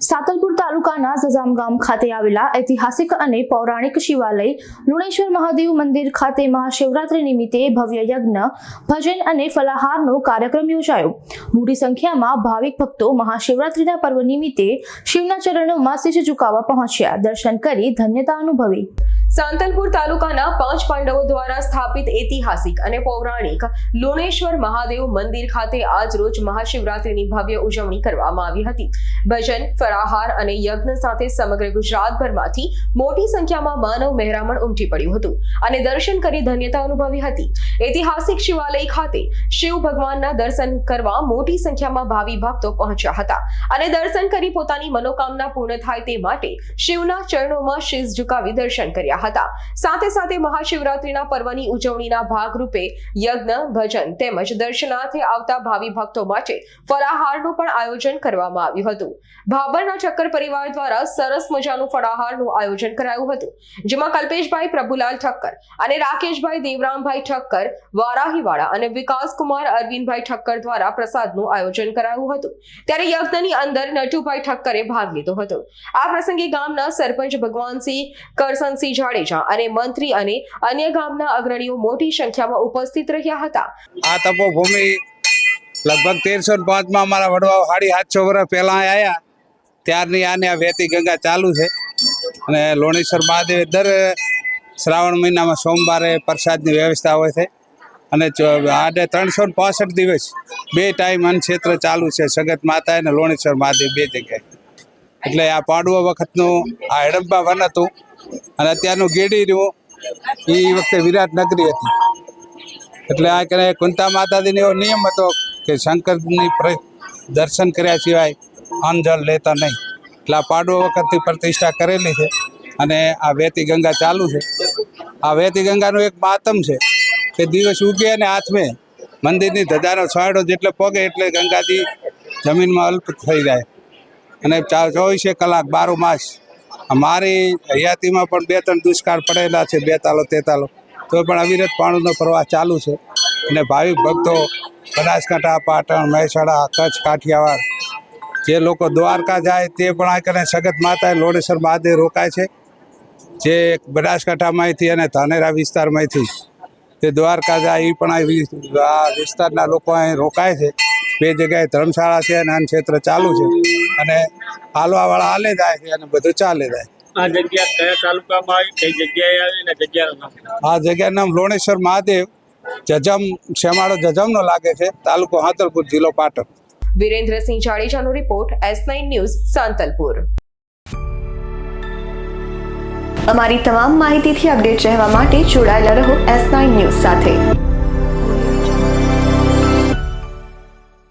સાતલપુર તાલુકાના સજામ ગામ ખાતે આવેલા ઐતિહાસિક અને પૌરાણિક શિવાલય લુણેશ્વર મહાદેવ મંદિર ખાતે મહાશિવરાત્રી નિમિત્તે ભવ્ય યજ્ઞ, ભજન અને ફલાહારનો કાર્યક્રમ યોજાયો. મોટી સંખ્યામાં ભાવિક ભક્તો મહાશિવરાત્રીના પર્વ નિમિત્તે શિવના ચરણોમાં શીશ ઝુકાવવા પહોંચ્યા. દર્શન કરી ધન્યતા અનુભવી. સાંતલપુર તાલુકાના પાંચ પાંડવો દ્વારા સ્થાપિત ઐતિહાસિક અને પૌરાણિક લુણેશ્વર મહાદેવ મંદિર ખાતે આજરોજ મહાશિવરાત્રીની ભવ્ય ઉજવણી કરવામાં આવી હતી. ભજન, ફરાહાર અને યજ્ઞ સાથે સમગ્ર ગુજરાતભરમાંથી મોટી સંખ્યામાં માનવ મહેરામણ ઉમટી પડ્યું હતું અને દર્શન કરી ધન્યતા અનુભવી હતી. ઐતિહાસિક શિવાલય ખાતે શિવ ભગવાનના દર્શન કરવા મોટી સંખ્યામાં ભાવિ ભક્તો પહોંચ્યા હતા અને દર્શન કરી પોતાની મનોકામના પૂર્ણ થાય તે માટે શિવના ચરણોમાં શીશ ઝુકાવી દર્શન કર્યા હતા. સાથે સાથે મહાશિવરાત્રીના પર્વની ઉજવણીના ભાગરૂપે યજ્ઞ, ભજન તેમજ દર્શનાર્થે આવતા ભાવિ ભક્તો માટે ફળાહારનું પણ આયોજન કરવામાં આવ્યું હતું. ભાબરના ચક્કર પરિવાર દ્વારા સરસ મજાનું ફળાહારનું આયોજન કરાયું હતું. જેમાં કલ્પેશભાઈ પ્રભુલાલ ઠક્કર અને રાકેશભાઈ દેવરામભાઈ ઠક્કર, વારાહીવાળા અને વિકાસકુમાર અરવિંદભાઈ ઠક્કર દ્વારા પ્રસાદનું આયોજન કરાયું હતું. ત્યારે યજ્ઞની અંદર નટુભાઈ ઠક્કરે ભાગ લીધો હતો. આ પ્રસંગે ગામના સરપંચ ભગવાનસિંહ કરસનસિંહ જાડેજા અને મંત્રી અને અન્ય ગામના અગ્રણીઓ મોટી સંખ્યામાં ઉપસ્થિત રહ્યા હતા. આ તપોભૂમિ લગભગ તેરસો પાંચમાં અમારા વડવાઓ સાડી સાતસો વર્ષ પહેલાં આવ્યા. ત્યારની આને આ વેતી ગંગા ચાલુ છે. અને લોણેશ્વર મહાદેવ દર શ્રાવણ મહિનામાં સોમવારે પ્રસાદની વ્યવસ્થા હોય છે. અને આડે ત્રણસો ને પાસઠ દિવસ બે ટાઈમ અન્નક્ષેત્ર ચાલુ છે. સગત માતા અને લોણેશ્વર મહાદેવ બે જગ્યાએ. એટલે આ પાડવા વખતનું આ હડમ્બા વન હતું. અને અત્યારનું ગેડી રહ્યું એ વખતે વિરાટ નગરી હતી. એટલે આ કરે કુંતા માતાજીનો એવો નિયમ હતો કે શંકરની દર્શન કર્યા સિવાય અંજળ લેતા નહીં. એટલે આ પાડવો વખતથી પ્રતિષ્ઠા કરેલી છે અને આ વેતી ગંગા ચાલુ છે. આ વેતી ગંગાનું એક માતમ છે કે દિવસ ઉગે અને હાથમે મંદિરની ધજાનો છાંયડો જેટલે પગે એટલે ગંગાજી જમીનમાં અલ્પ થઈ જાય. અને ચોવીસે કલાક બારો માસ મારી હયાતીમાં પણ બે ત્રણ દુષ્કાળ પડેલા છે, બે તાલો તે તાલો તો પણ અવિરત પાણીનો પ્રવાહ ચાલુ છે. અને ભાવિક ભક્તો બનાસકાંઠા, પાટણ, મહેસાણા, કચ્છ, કાઠિયાવાડ, જે લોકો દ્વારકા જાય તે પણ આ કરીને સગત માતા લોડેશ્વર મહાદેવ રોકાય છે. જે બનાસકાંઠામાંથી અને ધાનેરા વિસ્તારમાંથી તે દ્વારકા જાય એ પણ આ વિસ્તારના લોકો અહીં રોકાય છે. બે જગ્યાએ ધર્મશાળા છે અને અન્ન ક્ષેત્ર ચાલુ છે. અને હાલવાવાળા હાલે જાય છે અને બધું ચાલે જાય. આ જગ્યા કયા તાલુકામાં આવી? કઈ જગ્યાએ આવી ને આ જગ્યાનું નામ લોણેશ્વર મહાદેવ. જજમ શેમાળો જજમનો લાગે છે. તાલુકો હાતલપુર જિલ્લો Patan. Virendrasinh જાડેજાનો report S nine news Santalpur. અમારી તમામ માહિતીથી અપડેટ રહેવા માટે જોડાયેલા રહો એસ નાઇન ન્યૂઝ સાથે.